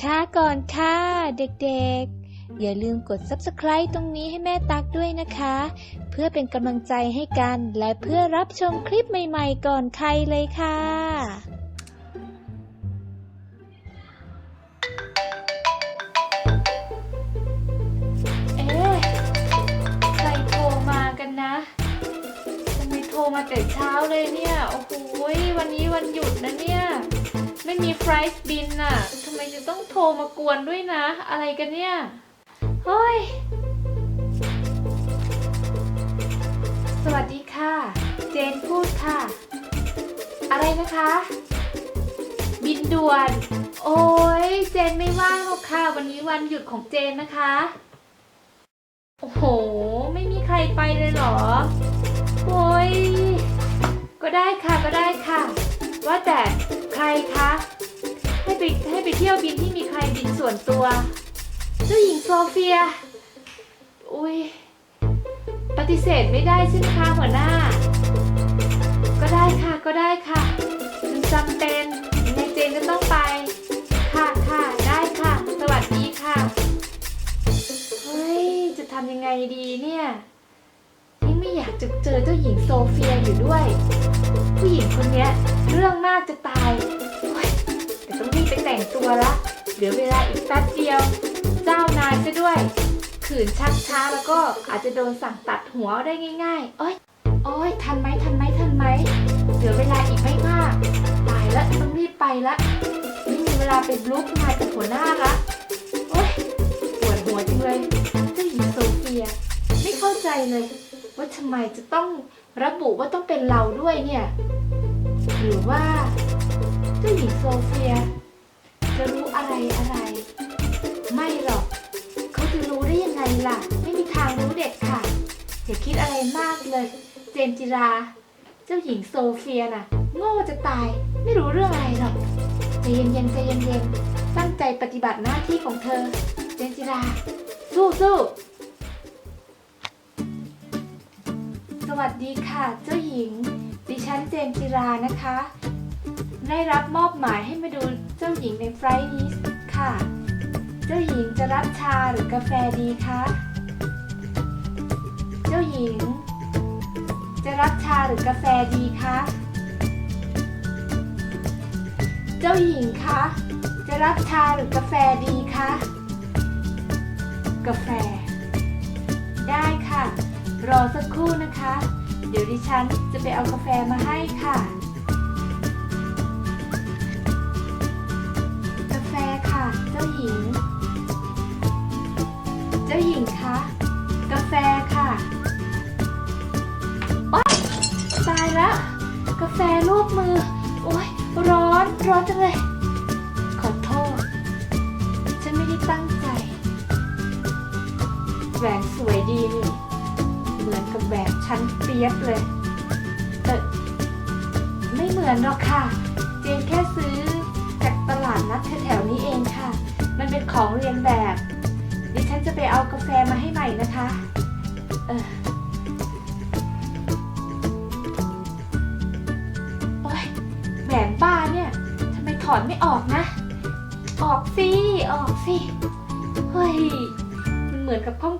ช้าก่อนค่ะ เด็กๆ อย่าลืมกด subscribe ตรงนี้ให้แม่ตักด้วยนะคะ เพื่อเป็นกำลังใจให้กันและเพื่อรับชมคลิปใหม่ๆ ก่อนใครเลยค่ะ รมาแต่เช้าเลยเนี่ย โอ้โหวันนี้วันหยุดนะเนี่ย ไม่มีไฟล์บินน่ะทำไมจะต้องโทรมากวนด้วยนะ อะไรกันเนี่ย เฮ้ย สวัสดีค่ะ เจนพูดค่ะ อะไรนะคะ บินด่วน โอ้ยเจนไม่ว่างหรอกค่ะ วันนี้วันหยุดของเจนนะคะ โอ้โห ไม่มีใครไปเลยเหรอ โอ้ยก็ได้ค่ะก็ได้ค่ะ ว่าแต่ใครคะให้ไปให้ไปเที่ยวบินที่มีใครบินส่วนตัวเจ้าหญิงโซเฟีย อุ้ยปฏิเสธไม่ได้ใช่ไหมคะหัวหน้า ก็ได้ค่ะก็ได้ค่ะมันจำเป็นยังไงเจนก็ต้องไป ค่ะค่ะได้ค่ะ สวัสดีค่ะ เฮ้ย จะทำยังไงดีเนี่ย ไม่อยากจะเจอเจ้าหญิงโซเฟียอยู่ด้วย ผู้หญิงคนนี้เรื่องมากจะตายโอ๊ยแต่ต้องรีบไปแต่งตัวละเหลือเวลาอีกแป๊บเดียว เจ้านายซะด้วย ขืนชักช้าแล้วก็อาจจะโดนสั่งตัดหัวได้ง่ายๆโอ๊ยโอ๊ยทันไหมทันไหมทันไหมเหลือเวลาอีกไม่มากตายละต้องรีบไปละไม่มีเวลาไปบลุกงานกับหัวหน้าละโอ๊ยปวดหัวจังเลยเจ้าหญิงโซเฟีย ไม่เข้าใจเลย ว่าทำไมจะต้องระบุว่าต้องเป็นเราด้วยเนี่ย หรือว่าเจ้าหญิงโซเฟีย จะรู้อะไรอะไร ไม่หรอก เขาจะรู้ได้ยังไงล่ะ ไม่มีทางรู้เด็ดค่ะอย่าคิดอะไรมากเลย เจนจิรา เจ้าหญิงโซเฟียน่ะ โง่จะตายไม่รู้เรื่องอะไรหรอกใจเย็นๆใจเย็นๆตั้งใจปฏิบัติหน้าที่ของเธอ เจนจิรา สู้สู้ วัสดีค่ะ เจ้าหญิง ดิฉันเจนจิรานะคะ ได้รับมอบหมายให้มาดูเจ้าหญิงในไฟล์นี้ค่ะ เจ้าหญิงจะรับชาหรือกาแฟดีคะ เจ้าหญิง จะรับชาหรือกาแฟดีคะ เจ้าหญิงคะ จะรับชาหรือกาแฟดีคะ กาแฟ รอสักครู่นะคะ เดี๋ยวดิฉันจะไปเอากาแฟมาให้ค่ะ กาแฟค่ะ เจ้าหญิง เจ้าหญิงคะ กาแฟค่ะโอ๊ยตายแล้วกาแฟรูปมือ โอ๊ย ร้อน ร้อนจังเลย ขอโทษ ฉันไม่ได้ตั้งใจ แหวนสวยดีนี่ กับแหวนชั้นเปียบเลย แต่ไม่เหมือนหรอกค่ะ เจนแค่ซื้อจากตลาดนัดแถวๆนี้เองค่ะ มันเป็นของเรียนแบบ ดิฉันจะไปเอากาแฟมาให้ใหม่นะคะ เออโอ๊ยแหวนบ้าเนี่ยทำไมถอนไม่ออกนะ ออกสิ ออกสิ เฮ้ย มันเหมือนกับของ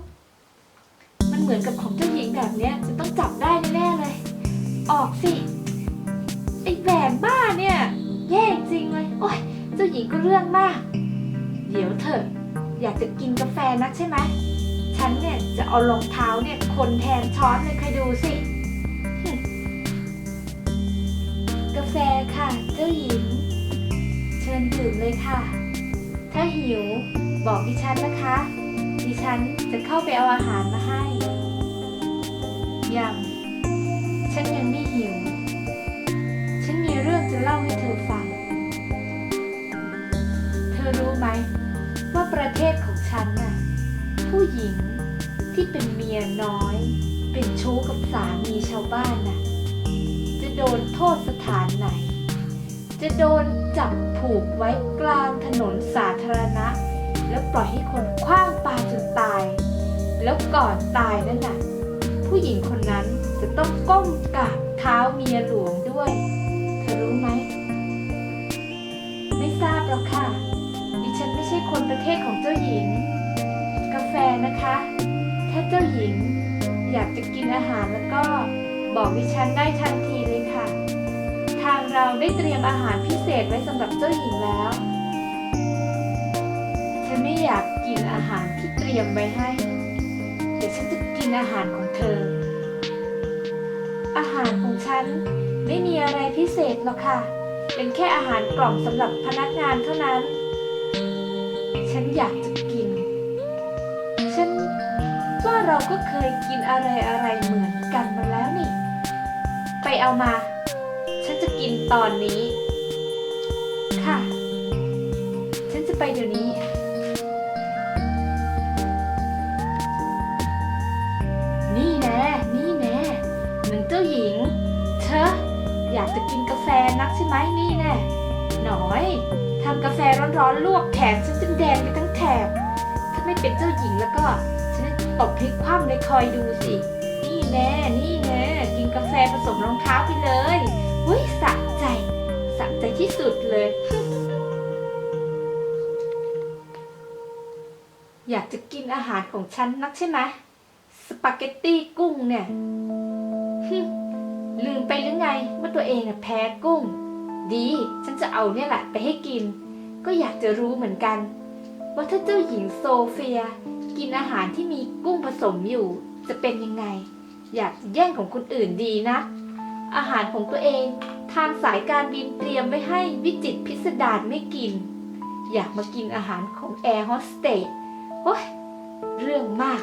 เหมือนกับของเจ้าหญิงแบบเนี้ยจะต้องจับได้แน่ๆเลย ออกสิ ไอ้แหวนบ้าเนี่ย แย่จริงเลย โอ๊ยเจ้าหญิงก็เรื่องมาก เดี๋ยวเถอะ อยากจะกินกาแฟนักใช่ไหม ฉันเนี่ยจะเอารองเท้าเนี่ยคนแทนช้อนเลยใครดูสิ กาแฟค่ะ เจ้าหญิง เชิญดื่มเลยค่ะ ถ้าหิวบอกดิฉันนะคะ ดิฉันจะเข้าไปเอาอาหารมาให้ ยัง ฉันยังไม่หิว ฉันมีเรื่องจะเล่าให้เธอฟัง เธอรู้ไหม ว่าประเทศของฉันน่ะ ผู้หญิงที่เป็นเมียน้อย เป็นชู้กับสามีชาวบ้านน่ะ จะโดนโทษสถานไหน จะโดนจับผูกไว้กลางถนนสาธารณะ แล้วปล่อยให้คนคว้างปาจนตาย แล้วก่อนตายนั่นน่ะ ผู้หญิงคนนั้นจะต้องก้มกราบเท้าเมียหลวงด้วย เธอรู้ไหม ไม่ทราบหรอกค่ะ ดิฉันไม่ใช่คนประเทศของเจ้าหญิง กาแฟนะคะ ถ้าเจ้าหญิง อยากจะกินอาหารแล้วก็บอกดิฉันได้ทันทีเลยค่ะ ทางเราได้เตรียมอาหารพิเศษไว้สำหรับเจ้าหญิงแล้วฉันไม่อยากกินอาหารที่เตรียมไว้ให้ เดี๋ยวฉันจะกินอาหารของ เธอ อาหารของฉันไม่มีอะไรพิเศษหรอกค่ะ เป็นแค่อาหารกล่องสำหรับพนักงานเท่านั้น ฉันอยากจะกิน ฉันว่าเราก็เคยกินอะไรอะไรเหมือนกันมาแล้วนี่ ไปเอามา ฉันจะกินตอนนี้ ค่ะ ฉันจะไปเดี๋ยวนี้ จะกินกาแฟนักใช่ไหมนี่แน่หน่อยทำกาแฟร้อนๆลวกแขนฉันจนแดงไปทั้งแถบ ถ้าไม่เป็นเจ้าหญิงแล้วก็ ฉันจะตบพลิกคว่ำเลยคอยดูสิ นี่แน่นี่แน่กินกาแฟผสมรองเท้าไปเลยเฮ้ยสะใจสะใจที่สุดเลย อยากจะกินอาหารของฉันนักใช่ไหมสปาเกตตี้กุ้งเนี่ย ลืมไปหรือไงว่าตัวเองน่ะแพ้กุ้ง ดี ฉันจะเอาเนี่ยแหละไปให้กิน ก็อยากจะรู้เหมือนกัน ว่าถ้าเจ้าหญิงโซเฟีย กินอาหารที่มีกุ้งผสมอยู่ จะเป็นยังไง อยากแย่งของคนอื่นดีนะ อาหารของตัวเอง ทางสายการบินเตรียมไว้ให้วิจิตพิสดารไม่กิน อยากมากินอาหารของแอร์โฮสเตสโอ้ยเรื่องมาก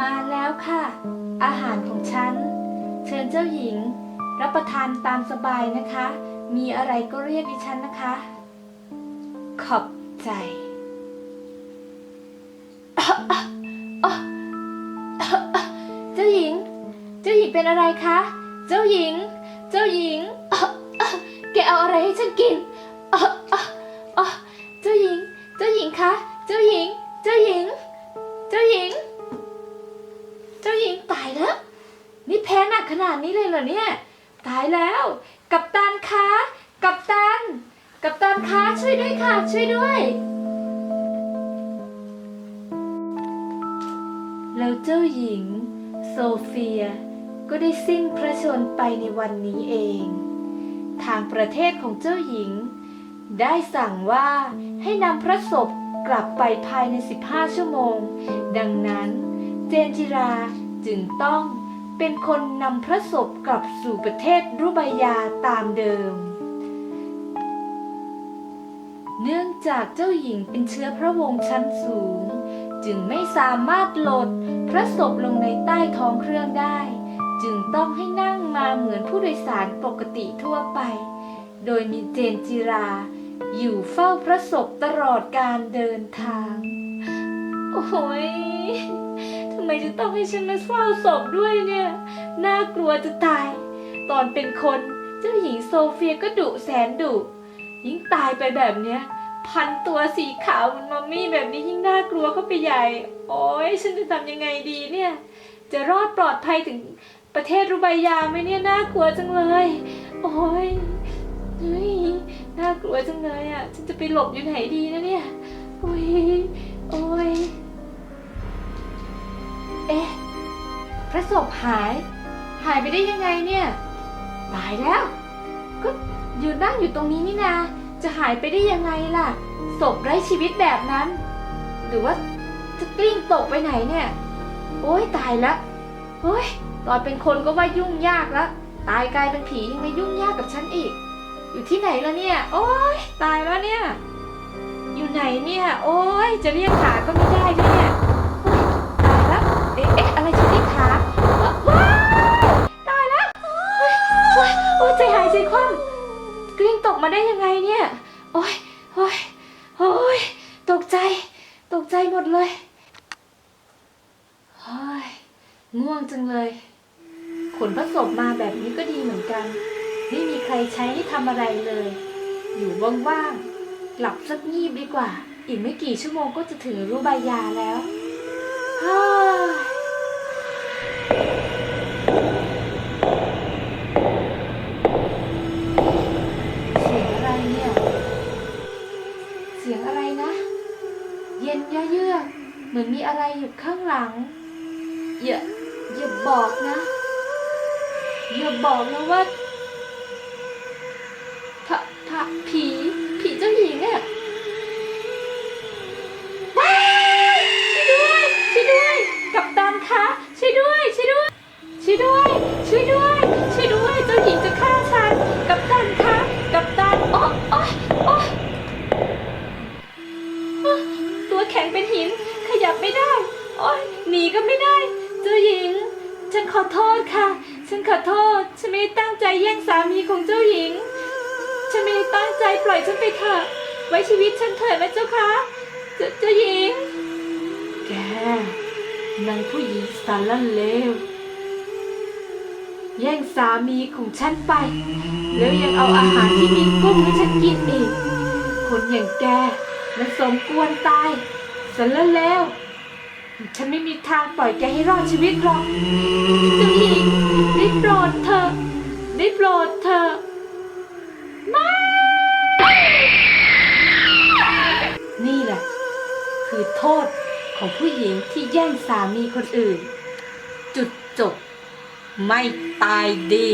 มาแล้วค่ะ อาหารของฉัน เชิญเจ้าหญิง รับประทานตามสบายนะคะ มีอะไรก็เรียกดิฉันนะคะ ขอบใจเจ้าหญิง เจ้าหญิงเป็นอะไรคะ เจ้าหญิง เจ้าหญิง แกเอาอะไรให้ฉันกิน เหรอเนี่ย ตายแล้ว กัปตันคะกัปตัน กัปตันคะช่วยด้วยค่ะ ช่วยด้วย แล้วเจ้าหญิง โซเฟีย ก็ได้สิ้นพระชนไปในวันนี้เอง ทางประเทศของเจ้าหญิง ได้สั่งว่าให้นำพระศพกลับไปภายใน 15 ชั่วโมง ดังนั้น เจนจิราจึงต้อง เป็นคนนำพระศพกลับสู่ประเทศรุบายาตามเดิม เนื่องจากเจ้าหญิงเป็นเชื้อพระวงศ์ชั้นสูง จึงไม่สามารถโหลดพระศพลงในใต้ท้องเครื่องได้ จึงต้องให้นั่งมาเหมือนผู้โดยสารปกติทั่วไป โดยมีเจนจิราอยู่เฝ้าพระศพตลอดการเดินทาง โอ้ย ไมจะต้องให้ฉันมาเฝ้าศพด้วยเนี่ย น่ากลัวจะตาย ตอนเป็นคนเจ้าหญิงโซเฟียก็ดุแสนดุยิ่งตายไปแบบเนี้ย พันตัวสีขาวมันมัมมี่แบบนี้ยิ่งน่ากลัวเข้าไปใหญ่ โอ้ยฉันจะทำยังไงดีเนี่ย จะรอดปลอดภัยถึงประเทศรุบายาไหมเนี่ยน่ากลัวจังเลย โอ้ยเฮ้ยน่ากลัวจังเลยอะ ฉันจะไปหลบอยู่ไหนดีนะเนี่ย โอ้ย โอ้ย เอ๊ะ พระศพหาย หายไปได้ยังไงเนี่ย ตายแล้ว ก็อยู่นั่งอยู่ตรงนี้นี่นา จะหายไปได้ยังไงล่ะ ศพไร้ชีวิตแบบนั้น หรือว่าจะกลิ้งตกไปไหนเนี่ย โอ้ยตายละโอ้ยตอนเป็นคนก็ว่ายุ่งยากแล้วตายกลายเป็นผียังไม่ยุ่งยากกับฉันอีก อยู่ที่ไหนแล้วเนี่ย โอ้ยตายแล้วเนี่ย อยู่ไหนเนี่ย โอ้ยจะเรียกขาก็ไม่ได้ด้วยเนี่ยายใจคว่ำกลิ้งตกมาได้ยังไงเนี่ย โอ๊ยโอ๊ยโอ๊ยตกใจ ตกใจหมดเลยโอ๊ยง่วงจังเลย ขนพระศพมาแบบนี้ก็ดีเหมือนกัน ไม่มีใครใช้ให้ทำอะไรเลย อยู่ว่างๆหลับสักงีบดีกว่า อีกไม่กี่ชั่วโมงก็จะถึงรูบายาแล้วฮ่า ย็นเยือกเหมือนมีอะไรอยู่ข้างหลัง อย่าอย่าบอกนะ อย่าบอกนะว่าผผผีผีเจ้าหญิงอะว้ายช่วยด้วยช่วยด้วย กัปตันคะช่วยด้วยช่วยด้วยช่วยด้วยช่วยด้วยช่วยด้วยเจ้าหญิงจะฆ่าฉันกัปตันคะ กัปตัน โอ๊ยโอ๊ยโอ๊ยอ๊ะตัวแข็งเป็น หิน ขยับไม่ได้ โอ๊ยหนีก็ไม่ได้ เจ้าหญิง ฉันขอโทษค่ะ ฉันขอโทษ ฉันไม่ได้ตั้งใจแย่งสามีของเจ้าหญิง ฉันไม่ได้ตั้งใจปล่อยฉันไปเถอะ ไว้ชีวิตฉันเถิดนะเจ้าคะเจ้าเจ้าหญิง แกนางผู้หญิงสารเลว แย่งสามีของฉันไป แล้วยังเอาอาหารที่มีกุ้งให้ฉันกินอีก คนอย่างแกมันสมควรตาย สารเลวฉันไม่มีทางปล่อยแกให้รอดชีวิตหรอกเจ้าหญิงได้โปรดเธอได้โปรดเธอไม่นี่แหละ คือโทษของผู้หญิงที่แย่งสามีคนอื่น จุดจบ ไม่ตายดี